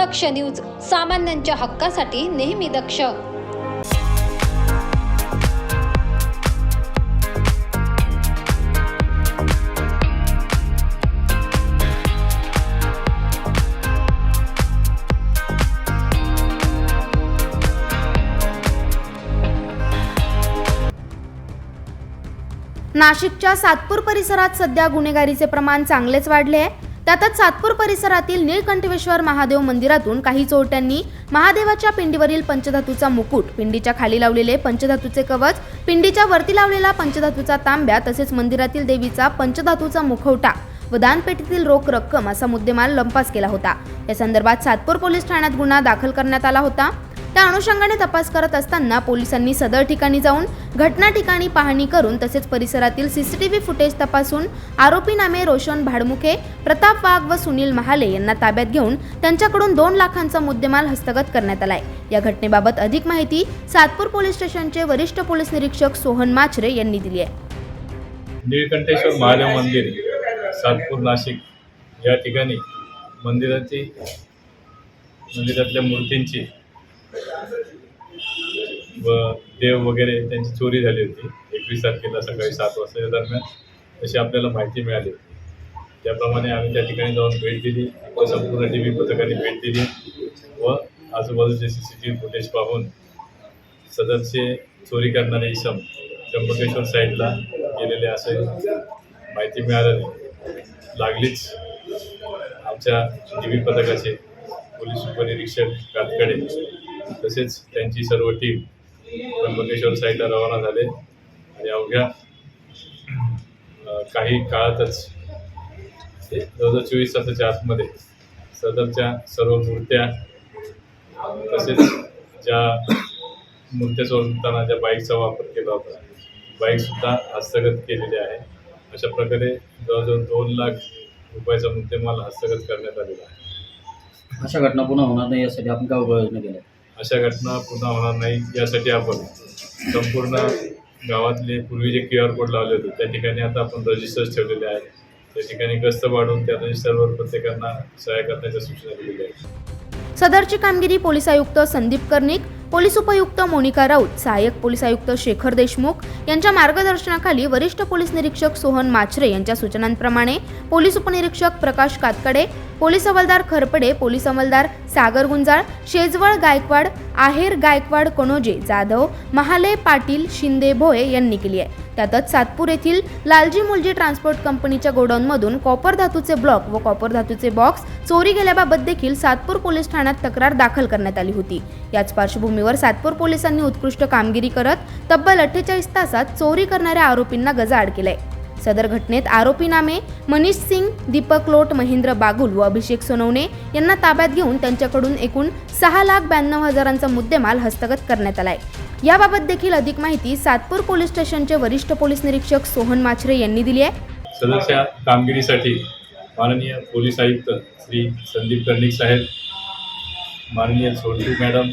दक्ष news सामान्यांच्या हक्कासाठी नेहमी दक्ष. नाशिकच्या सातपूर परिसरात सध्या गुन्हेगारीचे प्रमाण चांगलेच वाढले आहे. त्यातच सातपूर परिसरातील निळकंठेश्वर महादेव मंदिरातून काही चोरट्यांनी महादेवाच्या पिंडीवरील पंचधातूचा मुकुट पिंडीच्या खाली लावलेले पंचधातूचे कवच पिंडीच्या वरती लावलेला पंचधातूचा तांब्या तसेच मंदिरातील देवीचा पंचधातूचा मुखवटा व दानपेटीतील रोख रक्कम असा मुद्देमाल लंपास केला होता. या संदर्भात सातपूर पोलीस ठाण्यात गुन्हा दाखल करण्यात आला होता. त्या अनुषंगाने तपास करत असताना पोलिसांनी सदर ठिकाणी जाऊन घटना ठिकाणी पाहणी करून तसेच परिसरातील सीसीटीव्ही फुटेज तपासून आरोपी नामे रोशन भाडमुखे प्रताप वाघ व सुनील महाले यांना ताब्यात घेऊन त्यांच्याकडून दोन लाखांचा मुद्देमाल हस्तगत करण्यात आलाय. या घटनेबाबत अधिक माहिती सातपूर पोलीस स्टेशनचे वरिष्ठ पोलीस निरीक्षक सोहन माचरे यांनी दिली आहे. निळकंठेश्वर महादेव मंदिर सातपूर नाशिक या ठिकाणी मंदिराची मंदिरातल्या मूर्तींची व देव वगैरे त्यांची चोरी झाली होती. एकवीस तारखेला सकाळी सात वाजता दरम्यान. तशी आपल्याला माहिती मिळाली. त्याप्रमाणे आम्ही त्या ठिकाणी जाऊन भेट दिली. व संपूर्ण टी व्ही पथकाने भेट दिली व आजूबाजूचे C C T V footage पाहून सदरचे चोरी करणारे इसम त्र्यंबकेश्वर साईडला गेलेले असे माहिती मिळाल्याने लागलीच आमच्या टी व्ही पथकाचे पोलीस उपनिरीक्षक कातकडे तसेच त्यांची सर्व टीम त्र्यंबकेश्वर साईडला रवाना झाले. आणि अवघ्या काही काळातच ते हजार चोवीस तासाच्या आतमध्ये सदरच्या सर्व मूर्त्या तसेच ज्या मूर्त्या सोडताना ज्या बाईकचा वापर केला होता बाईकसुद्धा हस्तगत केलेली आहे. अशा प्रकारे जवळजवळ दोन लाख रुपयाचा मुद्देमाल हस्तगत करण्यात आलेला आहे. अशा घटना पुन्हा होणार नाही यासाठी आपण काय उपाययोजना केल्या? अशा घटना पुन्हा होणार नाही यासाठी आपण संपूर्ण गावातले पूर्वी जे क्यू आर कोड लावले होते त्या ठिकाणी आता आपण रजिस्टर्स ठेवलेले आहेत. त्या ठिकाणी गस्त वाढून त्या रजिस्टरवर प्रत्येकांना सहाय्य करण्याच्या सूचना दिलेल्या आहेत. सदरची कामगिरी पोलीस आयुक्त संदीप कर्णिक पोलीस उपयुक्त मोनिका राऊत सहाय्यक पोलीस आयुक्त शेखर देशमुख यांच्या मार्गदर्शनाखाली वरिष्ठ पोलीस निरीक्षक सोहन माचरे यांच्या सूचनांप्रमाणे पोलीस उपनिरीक्षक प्रकाश कातकडे पोलीस हवालदार खरपडे पोलीस अंमलदार सागर गुंजाळ शेजवळ गायकवाड आहेर गायकवाड कणोजे जाधव महाले पाटील शिंदे भोये यांनी केली आहे. त्यातच सातपूर येथील लालजी मुलजी ट्रान्सपोर्ट कंपनीच्या गोडाऊनमधून कॉपर धातूचे ब्लॉक व कॉपर धातूचे बॉक्स चोरी गेल्याबाबत देखील सातपूर पोलीस ठाण्यात तक्रार दाखल करण्यात आली होती. याच पार्श्वभूमीवर सातपूर पोलिसांनी उत्कृष्ट कामगिरी करत तब्बल अठ्ठेचाळीस तासात चोरी करणाऱ्या आरोपींना गजाआड केलाय. सदर घटनेत आरोपी नामे मनीष सिंग दीपक लोट महेंद्र बागुल व अभिषेक सोनवणे यांना ताब्यात घेऊन त्यांच्याकडून एकूण सहा लाख ब्याण्णव हजारांचा मुद्देमाल हस्तगत करण्यात आलाय. याबाबत देखील अधिक माहिती सातपूर पोलीस स्टेशनचे वरिष्ठ पोलीस निरीक्षक सोहन माचरे यांनी दिली आहे. सदरच्या कामगिरीसाठी माननीय पोलीस आयुक्त श्री संदीप कर्णिक साहेब माननीय सोनटू मॅडम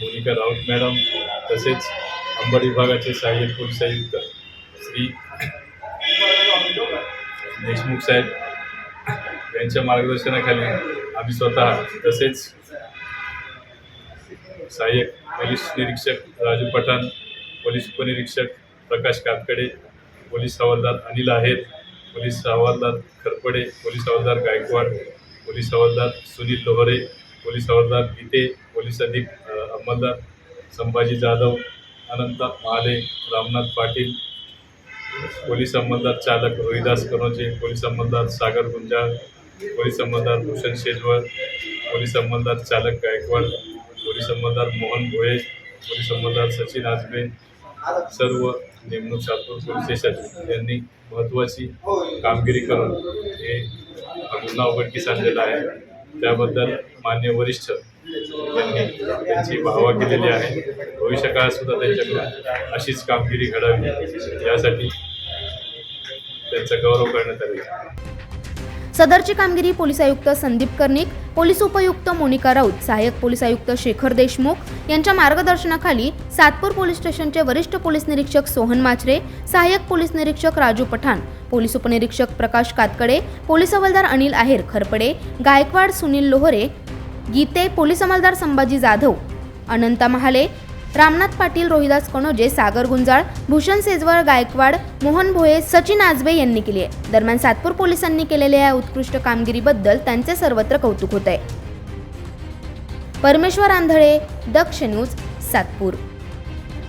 मोनिका राऊत मॅडम तसेच अंबड विभागाचे सहाय्यक पोलीस आयुक्त श्री देशमुख साहेब यांच्या मार्गदर्शनाखाली आम्ही स्वतः तसेच सहाय्यक पोलीस निरीक्षक राजू पठाण पोलीस उपनिरीक्षक प्रकाश कातकडे पोलीस हवालदार अनिल आहेत पोलीस हवालदार खरपडे पोलीस हवालदार गायकवाड पोलीस हवालदार सुनील लोहरे पोलीस हवालदार गीते पोलीस अधिक अंमलदार संभाजी जाधव अनंत महाले रामनाथ पाटील पोलीस अंमलदार चालक रोहिदास कनोजे पोलीस अंमलदार सागर गुंजाळ पोलीस अंमलदार भूषण शेजवळ पोलीस अंमलदार चालक गायकवाड पोलीस अंमलदार मोहन भोये पोलीस अंमलदार सचिन आजबे सर्व नेमणूक सातपूर पोलीस स्टेशन यांनी महत्त्वाची कामगिरी करून हे गुन्हा उघडकीस आणलेला आहे. त्याबद्दल मान्य वरिष्ठ त्यांची भावा केलेली आहे. भविष्य काळात सुद्धा त्यांच्याकडून अशीच कामगिरी घडावी. यासाठी त्यांचा गौरव करण्यात आलेला सदरची कामगिरी पोलीस आयुक्त संदीप कर्णिक पोलीस उपयुक्त मोनिका राऊत सहाय्यक पोलीस आयुक्त शेखर देशमुख यांच्या मार्गदर्शनाखाली सातपूर पोलीस स्टेशनचे वरिष्ठ पोलीस निरीक्षक सोहन माचरे सहाय्यक पोलीस निरीक्षक राजू पठाण पोलीस उपनिरीक्षक प्रकाश कातकडे पोलीस हवालदार अनिल आहेर खरपडे गायकवाड सुनील लोहरे गीते पोलीस अंमलदार संभाजी जाधव अनंता महाले रामनाथ पाटील रोहिदास कणोजे सागर गुंजाळ भूषण सेजवळ गायकवाड मोहन भोये सचिन आजबे यांनी केली आहे. दरम्यान सातपूर पोलिसांनी केलेल्या या उत्कृष्ट कामगिरीबद्दल त्यांचे सर्वत्र कौतुक होत आहे परमेश्वर आंधळे दक्ष न्यूज सातपूर.